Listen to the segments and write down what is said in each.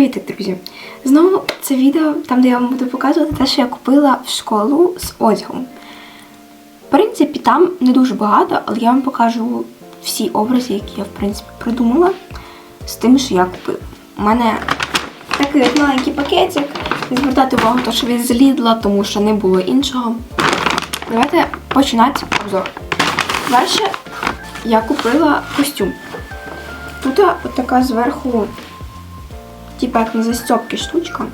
Привіт, друзі! Знову це відео, там де я вам буду показувати те, що я купила в школу з одягом. В принципі, там не дуже багато, але я вам покажу всі образи, які я в принципі придумала з тим, що я купила. У мене такий маленький пакетик. Не звертати увагу, то, що він з Лідла, тому що не було іншого. Давайте починати обзор. Перше я купила костюм. Тут от така зверху типа як на застіпки штучка.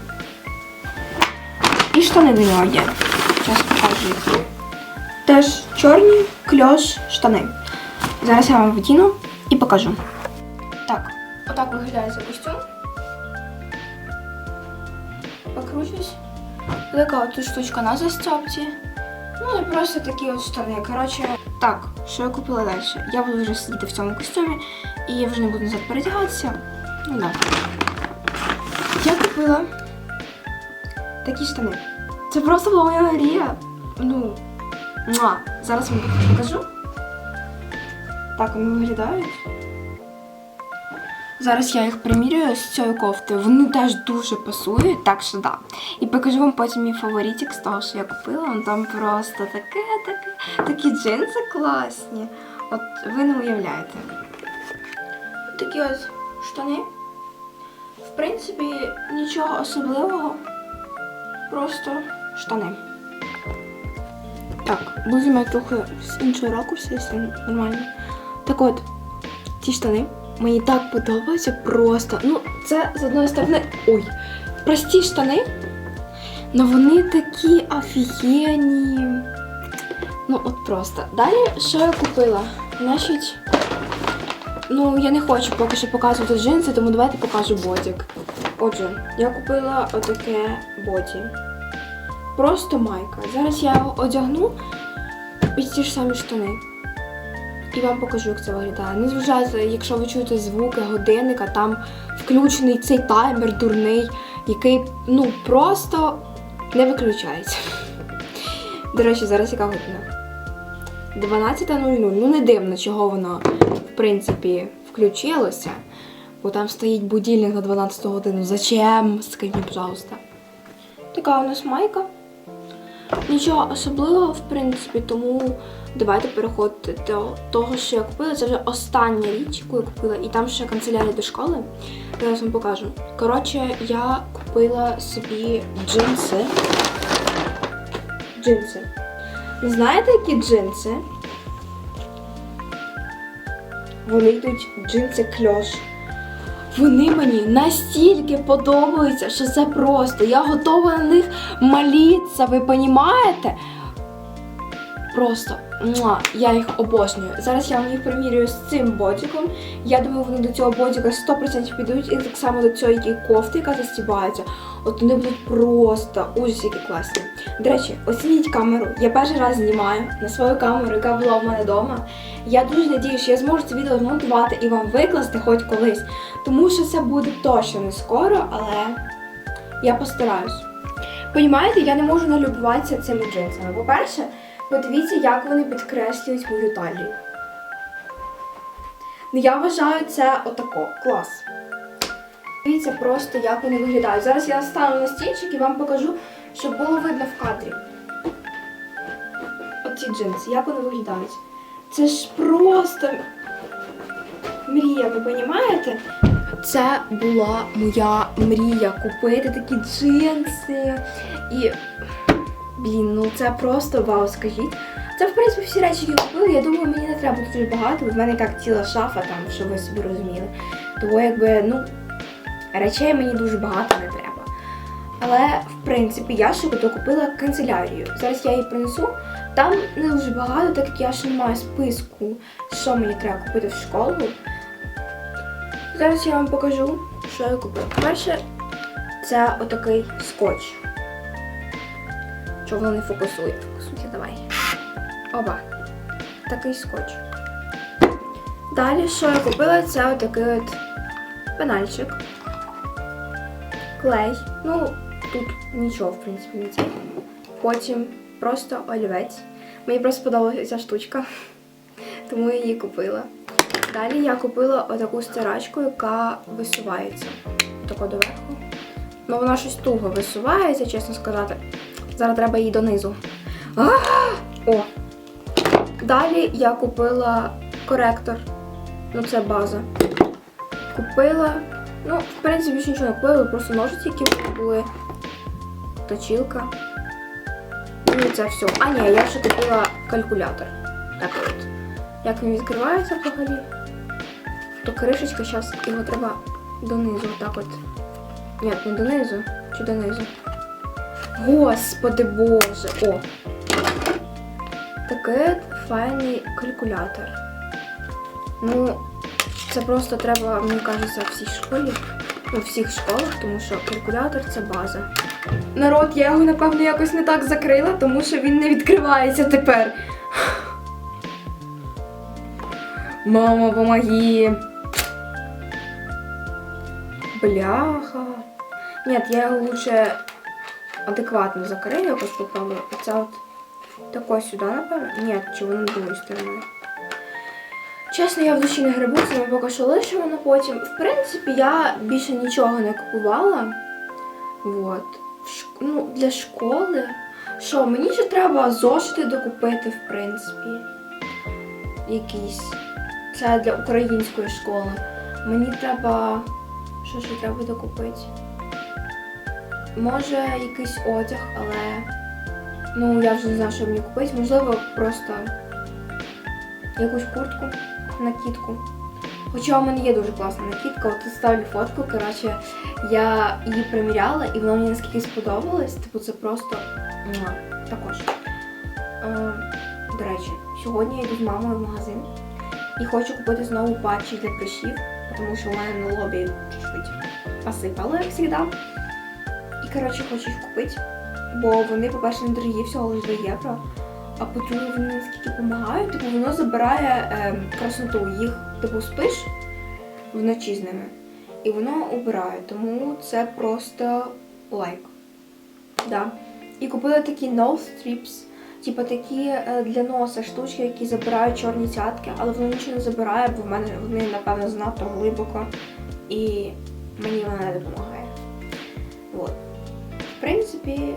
І штани до нього є. Зараз покажу які. Теж чорні кльош штани. Зараз я вам вдіну і покажу. Так, отак виглядає цей костюм. Покручусь. Така от штучка на застіпці. Ну і просто такі от штани. Коротше, так, що я купила далі? Я буду вже сидіти в цьому костюмі і я вже не буду назад передягатися. Ну да. Купила такі штани. Це просто була моя мрія. Ну, муа. зараз вам покажу. Так вони виглядають. Зараз я їх примірюю з цієї кофти. Вони теж дуже пасують, так що да. І покажу вам потім мій фаворитик з того, що я купила. Вон там просто таке, таке, такі джинси класні. От ви не уявляєте. Такі от штани. В принципі, нічого особливого. Просто штани. Так, будемо трохи з іншого ракурсу, якщо нормально. Так от, ці штани мені так подобаються просто. Ну, це з одної сторони. Ой, прості штани. але вони такі офігенні. Ну, от просто. Далі, що я купила? Значить, Ну, я не хочу поки що показувати джинси, тому давайте покажу ботик. Отже, я купила отаке боті. Просто майка. Зараз я його одягну під ті ж самі штани. І вам покажу, як це виглядає. Не зважайте, якщо ви чуєте звуки годинника, там включений цей таймер дурний, який ну просто не виключається. До речі, зараз яка година? 12.00. Ну не дивно, чого воно, принципі, включилося. Бо там стоїть будильник на 12 годину. Зачем? Скажіть, пожалуйста. Така у нас майка. Нічого особливого, в принципі, тому давайте переходити до того, що я купила. Це вже остання річ, яку я купила, і там ще канцелярія до школи. Зараз вам покажу. Коротше, я купила собі джинси. Джинси. Знаєте, які джинси? Вони йдуть джинси кльош. Вони мені настільки подобаються, що це просто. Я готова на них молитися, ви розумієте? Просто муа, я їх обожнюю. Зараз я вам їх примірюю з цим ботиком. Я думаю, вони до цього ботика 100% підуть, і так само до цієї кофти, яка застібається. От вони будуть просто ужас, які класні. До речі, оцініть камеру. Я перший раз знімаю на свою камеру, яка була в мене вдома. Я дуже надію, що я зможу це відео змонтувати і вам викласти хоч колись. Тому що це буде точно не скоро, але я постараюсь. Понімаєте, я не можу налюбуватися цими джинсами. По-перше, подивіться, як вони підкреслюють мою талію. Ну, я вважаю це отако. Клас. Дивіться просто, як вони виглядають. Зараз я стану на стільчик і вам покажу, щоб було видно в кадрі. Оці джинси, як вони виглядають. Це ж просто мрія, ви розумієте? Це була моя мрія купити такі джинси. І, блін, ну це просто вау, скажіть. Це, в принципі, всі речі, які я купила. Я думаю, мені не треба дуже багато, бо в мене так ціла шафа там, щоб ви собі розуміли. Тому якби, ну, речей мені дуже багато не треба. Але, в принципі, я ще купила канцелярію. Зараз я її принесу. Там не дуже багато, так як я ще не маю списку, що мені треба купити в школу. Зараз я вам покажу, що я купила. Перше, це отакий скотч. Чого воно не фокусує? Фокусуйте, давай. Оба. Такий скотч. Далі, що я купила, це отакий от пенальчик. Клей. Ну, тут нічого, в принципі, не це. Потім просто олівець. Мені просто сподобалася ця штучка, тому я її купила. Далі я купила отаку стирачку, яка висувається. тако доверху. Ну вона щось туго висувається, чесно сказати. Зараз треба її донизу. А! О! Далі я купила коректор. Ну, це база. Купила. Ну, в принципі, більше нічого не купила, просто ножиці, які були. Точилка. Ну і це все. А ні, я ще купила калькулятор. Так от. Як він відкривається взагалі, то кришечка зараз його треба донизу. Отак от. Ні, не донизу. Чи донизу? Господи боже! О! Такий файний калькулятор. Ну, це просто треба, мені кажеться, всій школі. В всіх школах, тому що калькулятор це база. Народ, я його, напевно, якось не так закрила, тому що він не відкривається тепер. Мама, помоги. Бляха. Ні, я його лучше адекватно закрию, якось попробую. Оце от тако сюди, напевно. Ні, чи воно другою стороною. Чесно, я в душі не грибу, це ми поки що лишимо на потім. В принципі, я більше нічого не купувала. Вот. Ну, для школи. Що, мені ще треба зошити докупити, в принципі. Якісь. Це для української школи. Мені треба. Що ще треба докупити? Може, якийсь одяг, але. Ну, я вже не знаю, що мені купити. Можливо, просто якусь куртку, накидку. Хоча у мене є дуже класна накидка, от ставлю фотку. Коротше, я її приміряла і вона мені наскільки сподобалась. Типу, це просто також. Е, до речі, сьогодні я йду з мамою в магазин і хочу купити знову патчі для прищів, тому що у мене на лобі чуть-чуть посипало, як завжди. Коротше хочу їх купити, бо вони, по-перше, не дорогі, всього лише 2 євро. А по-друге, вони наскільки допомагають, типу воно забирає ем, красноту. Їх типу спиш вночі з ними. І воно убирає. Тому це просто лайк. Да. І купила такі nose strips, типу такі е, для носа штучки, які забирають чорні цятки, але воно нічого не забирає, бо в мене вони, напевно, занадто глибоко. І мені вона не допомагає. От. В принципі,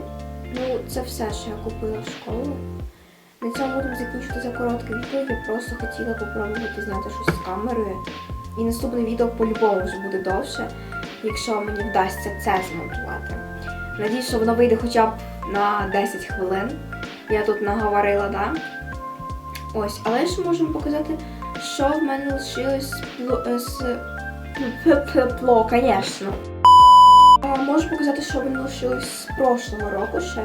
ну, це все, що я купила в школу. На цьому будемо закінчити за коротке відео. Я просто хотіла попробувати зняти щось з камерою. І наступне відео по-любому вже буде довше, якщо мені вдасться це змонтувати. Надіюсь, що воно вийде хоча б на 10 хвилин. Я тут наговорила, да? Ось, але ж можемо показати, що в мене лишилось з пло- з пло, звісно. Можу показати, що в мене лишилось з прошлого року ще.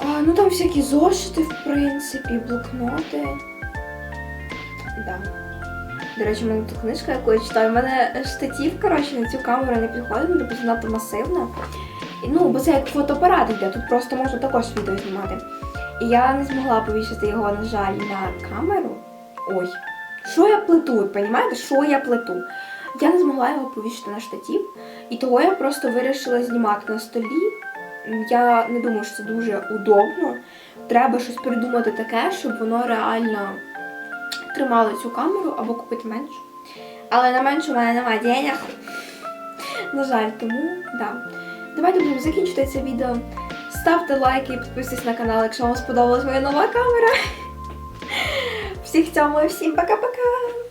А, ну там всякі зошити, в принципі, блокноти. Да. До речі, в мене тут книжка, яку я читаю. У мене штатів, коротше, на цю камеру не підходить, тобто занадто масивна. І, ну, бо це як фотоапарат йде, тут просто можна також відео знімати. І я не змогла повісити його, на жаль, на камеру. Ой, що я плету, розумієте? Що я плету? Я не змогла його повісити на штатів, і того я просто вирішила знімати на столі. Я не думаю, що це дуже удобно. Треба щось придумати таке, щоб воно реально тримало цю камеру або купити меншу. Але на меншу в мене немає денег. На жаль, тому да. Давайте будемо закінчити це відео. Ставте лайки і підписуйтесь на канал, якщо вам сподобалась моя нова камера. Всіх цьому і всім пока-пока!